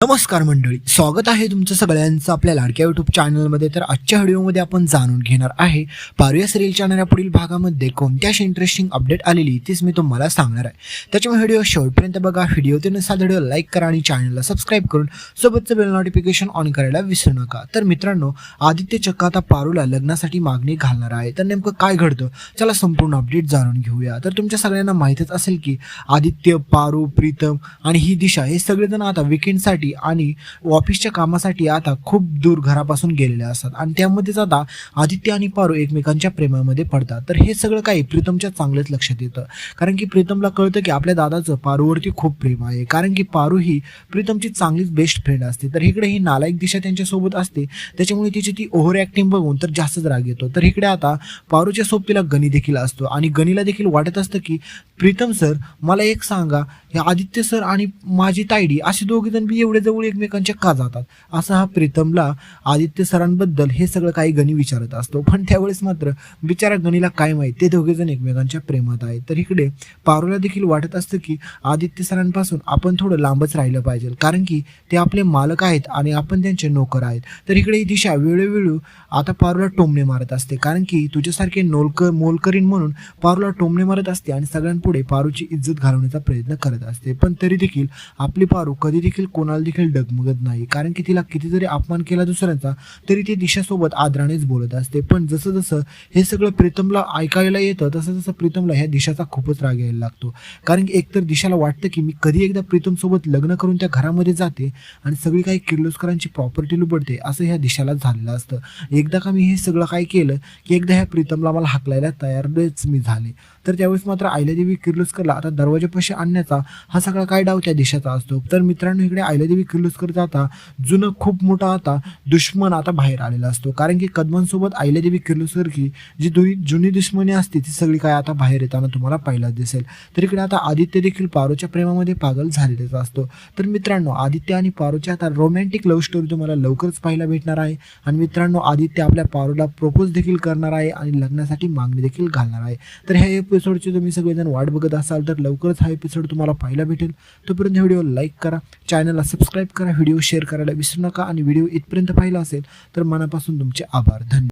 नमस्कार मंडळी स्वागत आहे तुमचं सगळ्यांचं आपल्या लाडक्या यूट्यूब चॅनलमध्ये तर आजच्या व्हिडिओमध्ये आपण जाणून घेणार आहे पारुया सिरियलच्या येणाऱ्या पुढील भागामध्ये कोणत्या अशी इंटरेस्टिंग अपडेट आलेली तीच मी तुम्हाला सांगणार आहे. त्याच्यामुळे व्हिडिओ शेवटपर्यंत बघा व्हिडिओ ते नसा व्हिडिओ लाईक करा आणि चॅनलला सबस्क्राईब करून सोबतचं बेल नोटिफिकेशन ऑन करायला विसरू नका. तर मित्रांनो आदित्य चक्क आता पारूला लग्नासाठी मागणी घालणार आहे. तर नेमकं काय घडतं? चला संपूर्ण अपडेट जाणून घेऊया. तर तुमच्या सगळ्यांना माहीतच असेल की आदित्य पारू प्रीतम आणि ही दिशा हे सगळेजण आता विकेंडसाठी आणि ऑफिसच्या कामासाठी आता खूप दूर घरापासून गेलेले असतात. आणि त्यामध्येच आता आदित्य आणि पारू एकमेकांच्या प्रेमामध्ये पडतात. तर हे सगळं काही प्रीतमच्या चांगलंच लक्षात येतं. कारण की प्रीतमला कळतं की आपल्या दादाचं पारूवरती खूप प्रेम आहे. कारण की पारू ही प्रीतमची चांगलीच बेस्ट फ्रेंड असते. तर इकडे ही नालायक दिशा त्यांच्यासोबत असते. त्याच्यामुळे तिची ती ओव्हर ॲक्टिंग बघून तर जास्तच राग येतो. तर इकडे आता पारूच्या सोबतीला गणी देखील असतो. आणि गणीला देखील वाटत असतं की प्रीतम सर मला एक सांगा हे आदित्य सर आणि माझी तायडी असे दोघे जण बी एवढे जवळ एकमेकांच्या का जातात? असा हा प्रीतमला आदित्य सरांबद्दल हे सगळं काही गणी विचारत असतो. पण त्यावेळेस मात्र बिचारा गणीला काय माहीत? ते दोघेजण एकमेकांच्या प्रेमात आहेत. तर इकडे पारूला देखील वाटत असतं की आदित्य सरांपासून आपण थोडं लांबच राहिलं पाहिजे. कारण की ते आपले मालक आहेत आणि आपण त्यांचे नोकर आहेत. तर इकडे ही दिशा वेळोवेळी आता पारूला टोमणे मारत असते. कारण की तुझ्यासारखे नोलकर मोलकरीन म्हणून पारूला टोमणे मारत असते आणि सगळ्यांपुढे पारूची इज्जत घालवण्याचा प्रयत्न करत असते. पण तरी देखील आपली पारू कधी देखील कोणाला देखील डगमगत नाही. कारण की तिला किती जरी अपमान केला दुसऱ्यांचा तरी ती दिशासोबत आदरानेच बोलत असते. पण जसं जसं हे सगळं प्रीतमला ऐकायला येतं तसं तसं प्रीतमला ह्या दिशाचा खूपच राग यायला लागतो. कारण की एकतर दिशाला वाटतं की मी कधी एकदा प्रीतमसोबत लग्न करून त्या घरामध्ये जाते आणि सगळी काही किर्लोस्करांची प्रॉपर्टी लुबडते असं ह्या दिशाला झालेलं असतं. एकदा का मी हे सगळं काय केलं की एकदा ह्या प्रीतमला मला हाकलायला तयारच मी झाले. तर त्यावेळेस मात्र आयलादेवी किर्लोस्करला आता दरवाजापाशी आणण्याचा हा सगळा काय डाव त्या दिशाचा असतो. तर मित्रांनो इकडे आयलादेवी किर्लोस्करचा आता जुनं खूप मोठा आता दुश्मन आता बाहेर आलेला असतो. कारण की कदमांसोबत आयलादेवी किर्लोस्करची जी दुई जुनी दुश्मनी असते ती सगळी काय आता बाहेर येताना तुम्हाला पहिलाच दिसेल. तर इकडे आता आदित्य देखील पारोच्या प्रेमामध्ये पागल झालेलाच असतो. तर मित्रांनो आदित्य आणि पारोची आता रोमॅन्टिक लव्ह स्टोरी तुम्हाला लवकरच पाहायला भेटणार आहे. आणि मित्रांनो आदित्य आपल्या पारोला प्रपोज देखील करणार आहे आणि लग्नासाठी मागणी देखील घालणार आहे. तर ह्या एपिसोडची तुम्ही सगळेजण वाट बघत असाल तर लवकरच हा एपिसोड तुम्हाला पाहायला भेटेल. तोपर्यंत व्हिडिओ लाईक करा. चॅनलला सबस्क्राईब करा व्हिडिओ शेअर करायला विसरू नका आणि व्हिडिओ इथपर्यंत पाहिला असेल तर मनापासून तुमचे आभार. धन्यवाद.